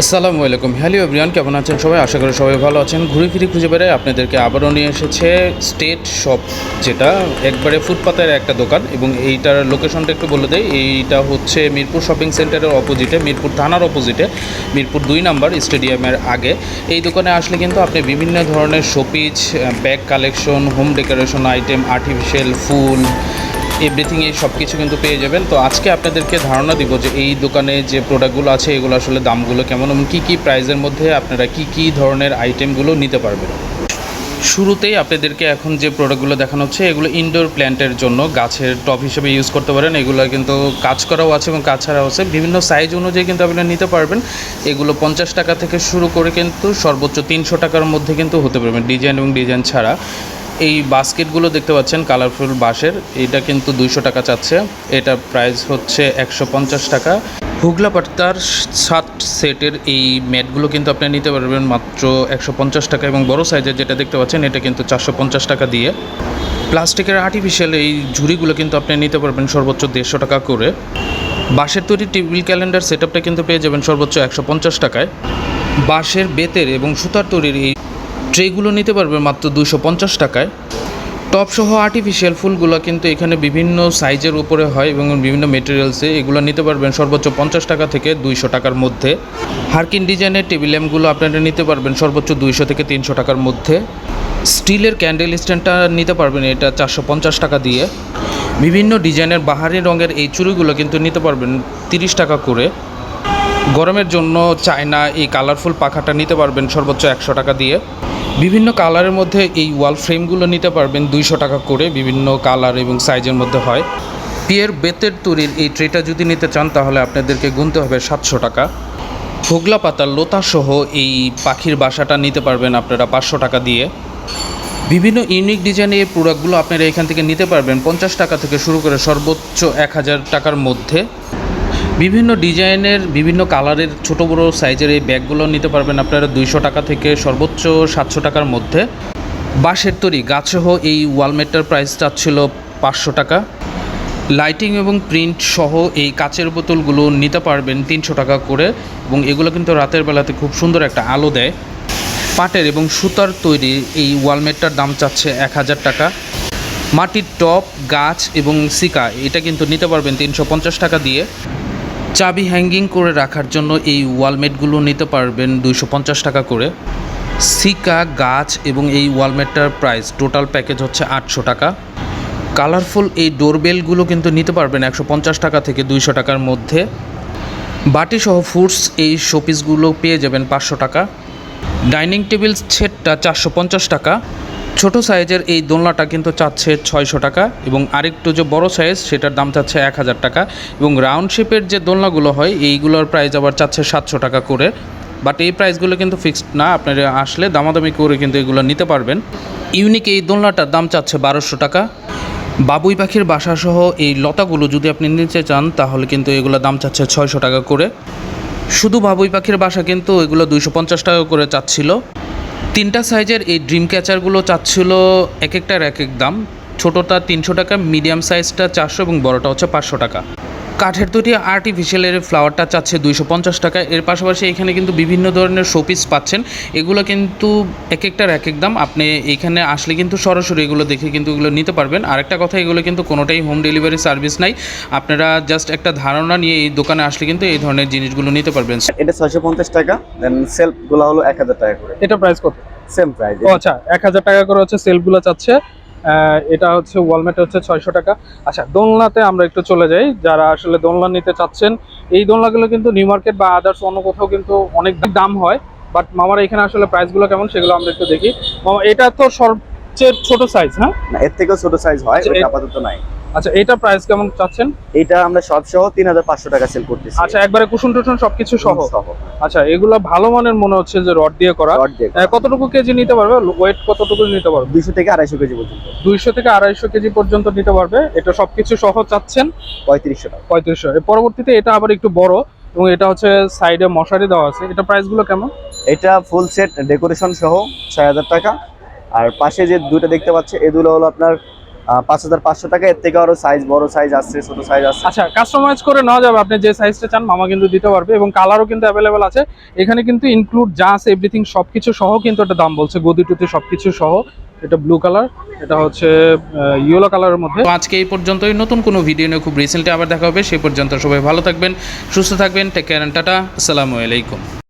আসসালামু আলাইকুম। Hello everyone, কেমন আছেন সবাই? আশা করি সবাই ভালো আছেন। ঘুরে ফিরে খুঁজে বেড়ায় আপনাদেরকে আবারও নিয়ে এসেছে স্টেট শপ যেটা একবারে ফুটপাতের একটা দোকান এবং এইটার লোকেশনটা একটু বলে দেয় এইটা হচ্ছে মিরপুর শপিং সেন্টারের অপোজিটে মিরপুর থানার অপোজিটে মিরপুর দুই নাম্বার স্টেডিয়ামের আগে। এই দোকানে আসলে কিন্তু আপনি বিভিন্ন ধরনের showpiece bag collection home decoration item artificial ফুল এভরিথিং এই সব কিছু কিন্তু পেয়ে যাবেন। তো আজকে আপনাদেরকে ধারণা দিব যে এই দোকানে যে প্রোডাক্টগুলো আছে, এগুলো আসলে দামগুলো কেমন এবং কী কী প্রাইসের মধ্যে আপনারা কী কী ধরনের আইটেমগুলো নিতে পারবেন। শুরুতেই আপনাদেরকে এখন যে প্রোডাক্টগুলো দেখানো হচ্ছে, এগুলো ইনডোর প্ল্যান্টের জন্য গাছের টপ হিসেবে ইউজ করতে পারেন। এগুলো কিন্তু কাজ করাও আছে এবং কাজ ছাড়াও আছে। বিভিন্ন সাইজ অনুযায়ী কিন্তু আপনারা নিতে পারবেন। এগুলো পঞ্চাশ টাকা থেকে শুরু করে কিন্তু সর্বোচ্চ তিনশো টাকার মধ্যে কিন্তু হতে পারবেন ডিজাইন এবং ডিজাইন ছাড়া। এই বাস্কেটগুলো দেখতে পাচ্ছেন, কালারফুল বাঁশের। এটা কিন্তু দুইশো টাকা চাচ্ছে। এটা প্রাইস হচ্ছে একশো পঞ্চাশ টাকা। হুগলা পাট্টার সাত সেটের এই ম্যাটগুলো কিন্তু আপনি নিতে পারবেন মাত্র একশো পঞ্চাশ টাকা এবং বড় সাইজের যেটা দেখতে পাচ্ছেন, এটা কিন্তু চারশো পঞ্চাশ টাকা দিয়ে। প্লাস্টিকের আর্টিফিশিয়াল এই ঝুড়িগুলো কিন্তু আপনি নিতে পারবেন সর্বোচ্চ দেড়শো টাকা করে। বাঁশের তৈরি টেবিল ক্যালেন্ডার সেট কিন্তু পেয়ে যাবেন সর্বোচ্চ একশো পঞ্চাশ টাকায়। বাঁশের বেতের এবং সুতার তৈরির এই ট্রেগুলো নিতে পারবেন মাত্র দুশো পঞ্চাশ টাকায়। টপ সহ আর্টিফিশিয়াল ফুলগুলো কিন্তু এখানে বিভিন্ন সাইজের উপরে হয় এবং বিভিন্ন মেটেরিয়ালসে এগুলো নিতে পারবেন সর্বোচ্চ পঞ্চাশ টাকা থেকে দুইশো টাকার মধ্যে। হার্কিন ডিজাইনের টেবিল ল্যাম্পগুলো আপনারা নিতে পারবেন সর্বোচ্চ দুইশো থেকে তিনশো টাকার মধ্যে। স্টিলের ক্যান্ডেল স্ট্যান্ডটা নিতে পারবেন এটা চারশো পঞ্চাশ টাকা দিয়ে। বিভিন্ন ডিজাইনের বাহারি রঙের এই চুড়িগুলো কিন্তু নিতে পারবেন তিরিশ টাকা করে। গরমের জন্য চায়না এই কালারফুল পাখাটা নিতে পারবেন সর্বোচ্চ একশো টাকা দিয়ে। বিভিন্ন কালারের মধ্যে এই ওয়াল ফ্রেমগুলো নিতে পারবেন দুইশো টাকা করে বিভিন্ন কালার এবং সাইজের মধ্যে হয়। পিয়ের বেতের তৈরির এই ট্রেটা যদি নিতে চান, তাহলে আপনাদেরকে গুনতে হবে সাতশো টাকা। হোগলা পাতার লোতাসহ এই পাখির বাসাটা নিতে পারবেন আপনারা পাঁচশো টাকা দিয়ে। বিভিন্ন ইউনিক ডিজাইনের প্রোডাক্টগুলো আপনারা এখান থেকে নিতে পারবেন পঞ্চাশ টাকা থেকে শুরু করে সর্বোচ্চ এক হাজার টাকার মধ্যে। বিভিন্ন ডিজাইনের, বিভিন্ন কালারের ছোট বড় সাইজের এই ব্যাগগুলো নিতে পারবেন আপনারা দুইশো টাকা থেকে সর্বোচ্চ সাতশো টাকার মধ্যে। বাঁশের তৈরি গাছসহ এই ওয়ালমেটটার প্রাইস চাচ্ছিল পাঁচশো টাকা। লাইটিং এবং প্রিন্ট সহ এই কাচের বোতলগুলো নিতে পারবেন তিনশো টাকা করে এবং এগুলো কিন্তু রাতের বেলাতে খুব সুন্দর একটা আলো দেয়। পাটের এবং সুতার তৈরি এই ওয়ালমেটটার দাম চাচ্ছে এক হাজার টাকা। মাটির টপ গাছ এবং সিকা এটা কিন্তু নিতে পারবেন তিনশো পঞ্চাশ টাকা দিয়ে। চাবি হ্যাঙ্গিং করে রাখার জন্য এই ওয়ালমেটগুলো নিতে পারবেন দুইশো পঞ্চাশ টাকা করে। সিকা, গাছ এবং এই ওয়ালমেটটার প্রাইস টোটাল প্যাকেজ হচ্ছে আটশো টাকা। কালারফুল এই ডোরবেলগুলো কিন্তু নিতে পারবেন একশো পঞ্চাশ টাকা থেকে দুইশো টাকার মধ্যে। বাটি সহ ফুডস এই শোপিসগুলো পেয়ে যাবেন পাঁচশো টাকা। ডাইনিং টেবিল সেটটা চারশো পঞ্চাশ টাকা। ছোট সাইজের এই দোলনাটা কিন্তু চাচ্ছে ছয়শো টাকা এবং আরেকটু যে বড় সাইজ সেটার দাম চাচ্ছে এক হাজার টাকা এবং রাউন্ড শেপের যে দোলনাগুলো হয়, এইগুলোর প্রাইস আবার চাচ্ছে সাতশো টাকা করে। বাট এই প্রাইসগুলো কিন্তু ফিক্সড না, আপনারা আসলে দামাদামি করে কিন্তু এগুলো নিতে পারবেন। ইউনিক এই দোলনাটার দাম চাচ্ছে বারোশো টাকা। বাবুই পাখির বাসাসহ এই লতাগুলো যদি আপনি নিতে চান, তাহলে কিন্তু এগুলো দাম চাচ্ছে ছয়শো টাকা করে। শুধু বাবুই পাখির বাসা কিন্তু এগুলো দুইশো পঞ্চাশ টাকা করে চাচ্ছিল। তিনটা সাইজের এই ড্রিম ক্যাচারগুলো চাচ্ছিল এক একটার এক এক দাম। ছোটোটা তিনশো টাকা মিডিয়াম সাইজটা চারশো এবং বড়টা হচ্ছে পাঁচশো টাকা। কাঠের তৈরি আর্টিফিশিয়ালের ফ্লাওয়ারটা চাচ্ছে দুইশো পঞ্চাশ টাকা। এর পাশাপাশি এখানে কিন্তু বিভিন্ন ধরনের শোপিস পাচ্ছেন। এগুলো কিন্তু এক একটার এক এক দাম। আপনি এখানে আসলে কিন্তু সরাসরি এগুলো দেখে কিন্তু এগুলো নিতে পারবেন। আরেকটা কথা এগুলো কিন্তু কোনোটাই হোম ডেলিভারি সার্ভিস নাই। আপনারা জাস্ট একটা ধারণা নিয়ে এই দোকানে আসলে কিন্তু এই ধরনের জিনিসগুলো নিতে পারবেন। এটা ছয়শো পঞ্চাশ টাকা দেন সেলফগুলো হলো এক হাজার টাকা করে। এটা প্রাইস কত? সেম প্রাইস ও আচ্ছা এক হাজার টাকা করে হচ্ছে সেলগুলো চাচ্ছে। এটা হচ্ছে ওয়ালমেট হচ্ছে ছয়শো টাকা। আচ্ছা দোলনাতে আমরা একটু চলে যাই। যারা আসলে দোলনা নিতে চাচ্ছেন এই দোলনাগুলো কিন্তু নিউ মার্কেট বা আদার্স অন্য কোথাও কিন্তু অনেক দাম হয় বাট মামার এখানে আসলে প্রাইসগুলো কেমন সেগুলো আমরা একটু দেখি। মামা এটা তো সবচেয়ে ছোট সাইজ হ্যাঁ? এর থেকেও ছোট সাইজ হয় আচ্ছা, আপাতত নাই। আচ্ছা এটা প্রাইস কেমন চাচ্ছেন? এটা আমরা সব সহ তিন হাজার পাঁচশো টাকা সেল করতেছি। আচ্ছা একবারে কুসুম টুসুম সবকিছু সহ? আচ্ছা এগুলো ভালো মানের মনে হচ্ছে যে রড দিয়ে করা। কতটুকু কেজি নিতে পারবে? ওয়েট কতটুকু নিতে পারবে? দুইশো থেকে আড়াইশো কেজি পর্যন্ত। দুইশো থেকে আড়াইশো কেজি পর্যন্ত নিতে পারবে। এটা সবকিছু সহ চাচ্ছেন? পঁয়ত্রিশশো টাকা। পঁয়ত্রিশশো। এর পরবর্তীতে এটা আবার একটু বড় এবং এটা হচ্ছে সাইডে মশারি দেওয়া আছে। এটা প্রাইসগুলো কেমন? এটা ফুল সেট ডেকোরেশন সহ ছয় হাজার টাকা। আর পাশে যে দুটো দেখতে পাচ্ছে এগুলো হলো আপনার পাঁচ হাজার পাঁচশো টাকা। এর থেকে আরও সাইজ বড় সাইজ আছে ছোট সাইজ আছে আচ্ছা কাস্টমাইজ করে নেওয়া যাবে। আপনি যে সাইজটা চান মামা কিন্তু দিতে পারবে এবং কালারও কিন্তু অ্যাভেলেবেল আছে। এখানে কিন্তু ইনক্লুড যা আছে এভরিথিং সব কিছু সহ কিন্তু একটা দাম বলছে। গদি টুতি সব কিছু সহ। এটা ব্লু কালার এটা হচ্ছে ইয়েলো কালারের মধ্যে। তো আজকে এই পর্যন্তই। নতুন কোনো ভিডিও নিয়ে খুব রিসেন্টলি আবার দেখা হবে। সেই পর্যন্ত সবাই ভালো থাকবেন সুস্থ থাকবেন। Take care tata. আসসালামু আলাইকুম।